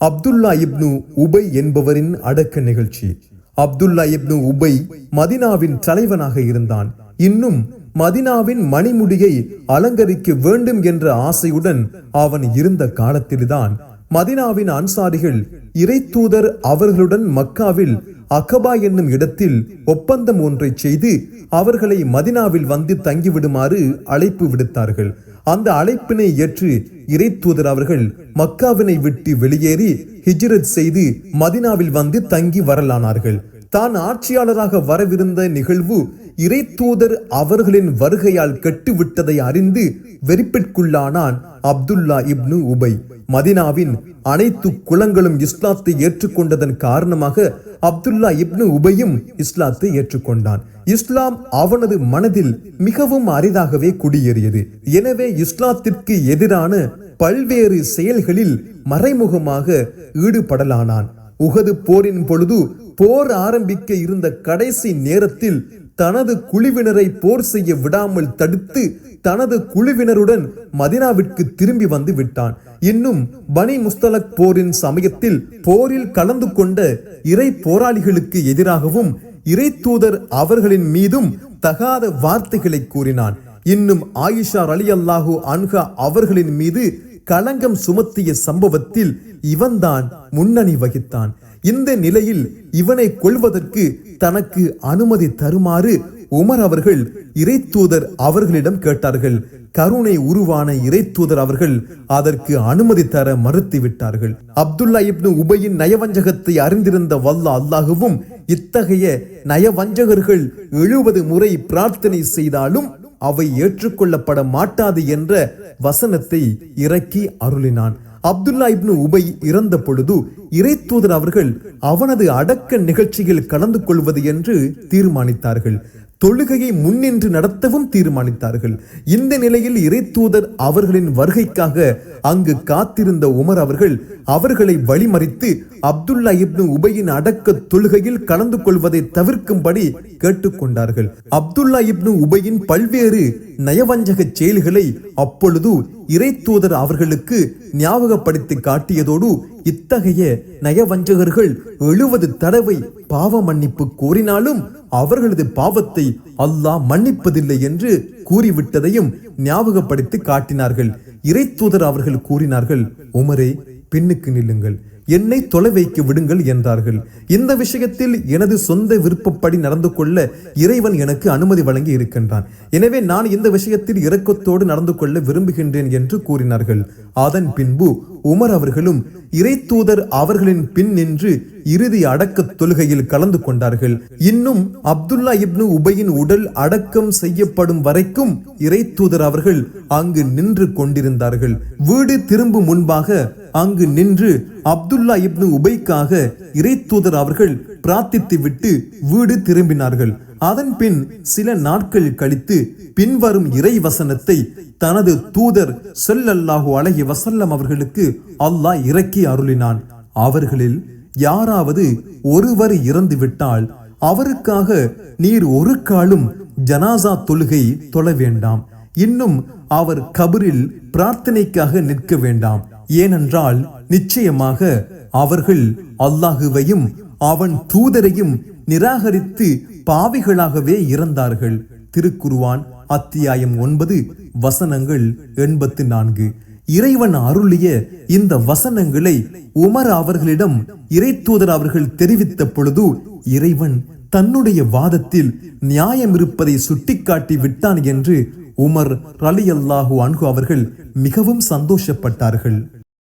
அப்துல்லா இப்னு உபை என்பவரின் அடக்க நிகழ்ச்சி. அப்துல்லா இப்னு உபை மதினாவின் தலைவனாக இருந்தான். இன்னும் மதினாவின் மணிமுடியை அலங்கரிக்க வேண்டும் என்ற ஆசையுடன் அவன் இருந்த காலத்தில்தான் மதினாவின் அன்சாரிகள் இறைத்தூதர் அவர்களுடன் மக்காவில் அகபா என்னும் இடத்தில் ஒப்பந்தம் ஒன்றை செய்து அவர்களை மதினாவில் வந்து தங்கிவிடுமாறு அழைப்பு விடுத்தார்கள். அந்த அழைப்பினை ஏற்று இறைத்தூதர் அவர்கள் மக்காவினை விட்டு வெளியேறி ஹிஜ்ரத் செய்து மதினாவில் வந்து தங்கி வரலானார்கள். தான் ஆட்சியாளராக வரவிருந்த நிகழ்வு இறைத்தூதர் அவர்களின் வருகையால் கெட்டுவிட்டதை அறிந்து வெறுப்பிற்குள்ளானான் அப்துல்லா இப்னு உபை. மதினாவின் அனைத்து குலங்களும் இஸ்லாத்தை ஏற்றுக்கொண்டதன் காரணமாக அப்துல்லா இப்னு உபையும் இஸ்லாத்தை ஏற்றுக்கொண்டான். இஸ்லாம் அவனது மனதில் மிகவும் அரிதாகவே குடியேறியது. எனவே இஸ்லாத்திற்கு எதிரான பல்வேறு செயல்களில் மறைமுகமாக ஈடுபடலானான். உகது போரின் பொழுது போர் ஆரம்பிக்க இருந்த கடைசி நேரத்தில் தனது குழுவினரை போர் செய்ய விடாமல் தடுத்து தனது குழுவினருடன் மதினாவிற்கு திரும்பி வந்து விட்டான். இன்னும் பனி முஸ்தலக் போரின் சமயத்தில் போரில் கலந்து கொண்ட இறை போராளிகளுக்கு எதிராகவும் இறை தூதர் அவர்களின் மீதும் தகாத வார்த்தைகளை கூறினான். இன்னும் ஆயிஷா அலி அல்லாஹூ அன்ஹா அவர்களின் மீது களங்கம் சுமத்திய சம்பவத்தில் இவன்தான் முன்னணி வகித்தான். இந்த நிலையில் இவனை கொள்வதற்கு தனக்கு அனுமதி தருமாறு உமர் அவர்கள் இறைத்தூதர் அவர்களிடம் கேட்டார்கள். கருணை உருவான இறைத்தூதர் அவர்கள் அதற்கு அனுமதி தர மறுத்து விட்டார்கள் அப்துல்லா இப்னு உபையின் நயவஞ்சகத்தை அறிந்திருந்த வல்ல அல்லாஹுவும் இத்தகைய நயவஞ்சகர்கள் எழுபது முறை பிரார்த்தனை செய்தாலும் அவை ஏற்றுக்கொள்ளப்பட மாட்டாது என்ற வசனத்தை இறக்கி அருளினான். அப்துல்லா இப்னு உபை இறந்த பொழுது இறைத்தூதர் அவர்கள் அவனது அடக்க நிகழ்ச்சியில் கலந்து கொள்வது என்று தீர்மானித்தார்கள். தொழுகையை முன்னின்று நடத்தவும் தீர்மானித்தார்கள். இந்த நிலையில் இறைத்தூதர் அவர்களின் வருகைக்காக அங்கு காத்திருந்த உமர் அவர்கள் அவர்களை வழிமறித்து அப்துல்லா இப்னு உபையின் அடக்க தொழுகையில் கலந்து கொள்வதை தவிர்க்கும்படி கேட்டுக்கொண்டார்கள். அப்துல்லா இப்னு உபையின் பல்வேறு நயவஞ்சக செயல்களை அப்பொழுது இறைத்தூதர் அவர்களுக்கு ஞாபகப்படுத்தி காட்டியதோடு இத்தகைய நயவஞ்சகர்கள் எழுபது தடவை பாவ மன்னிப்பு கோரினாலும் அவர்களது பாவத்தை அல்லாஹ் மன்னிப்பதில்லை என்று கூறிவிட்டதையும் ஞாபகப்படுத்தி காட்டினார்கள். இறைத்தூதர் அவர்கள் கூறினார்கள் உமரே பின்னுக்கு நில்லுங்கள். என்னை தொலை வைக்க விடுங்கள் என்றார்கள். இந்த விஷயத்தில் எனது சொந்த விருப்பப்படி நடந்து கொள்ள இறைவன் எனக்கு அனுமதி வழங்கி இருக்கின்றான். எனவே நான் இந்த விஷயத்தில் இரக்கத்தோடு நடந்து கொள்ள விரும்புகின்றேன் என்று கூறினார்கள். அதன் பின்பு உமர் அவர்களும் இறைத்தூதர் அவர்களின் பின் நின்று இறுதி அடக்க தொழுகையில் கலந்து கொண்டார்கள். இன்னும் அப்துல்லா இப்னு உபையின் உடல் அடக்கம் செய்யப்படும் வரைக்கும் இறைத்தூதர் அவர்கள் அங்கு நின்று கொண்டிருந்தார்கள். வீடு திரும்பும் முன்பாக அங்கு நின்று அப்துல்லா இப்னு உபைக்காக இறைத்தூதர் அவர்கள் பிரார்த்தித்து விட்டு வீடு திரும்பினார்கள். அதன் பின் சில நாட்கள் கழித்து பின்வரும் இறை வசனத்தை தனது தூதர் செல்லல்லாஹு அழகி வசல்லம் அவர்களுக்கு அல்லாஹ் இறக்கி அருளினான். அவர்களில் யாராவது ஒருவர் இறந்து விட்டால் அவருக்காக நீர் ஒரு காலும் ஜனாசா தொழுகை தொழ வேண்டாம். இன்னும் அவர் கபரில் பிரார்த்தனைக்காக நிற்க வேண்டாம். ஏனென்றால் நிச்சயமாக அவர்கள் அல்லாஹுவையும் அவன் தூதரையும் நிராகரித்து பாவிகளாகவே இறந்தார்கள். திருக்குருவான் அத்தியாயம் ஒன்பது வசனங்கள் எண்பத்து நான்கு. இறைவன் அருளிய இந்த வசனங்களை உமர் அவர்களிடம் இறைத்தூதர் அவர்கள் தெரிவித்த பொழுது இறைவன் தன்னுடைய வாதத்தில் நியாயம் இருப்பதை சுட்டிக்காட்டி விட்டான் என்று உமர் ரலி அல்லாஹு அன்கு அவர்கள் மிகவும் சந்தோஷப்பட்டார்கள்.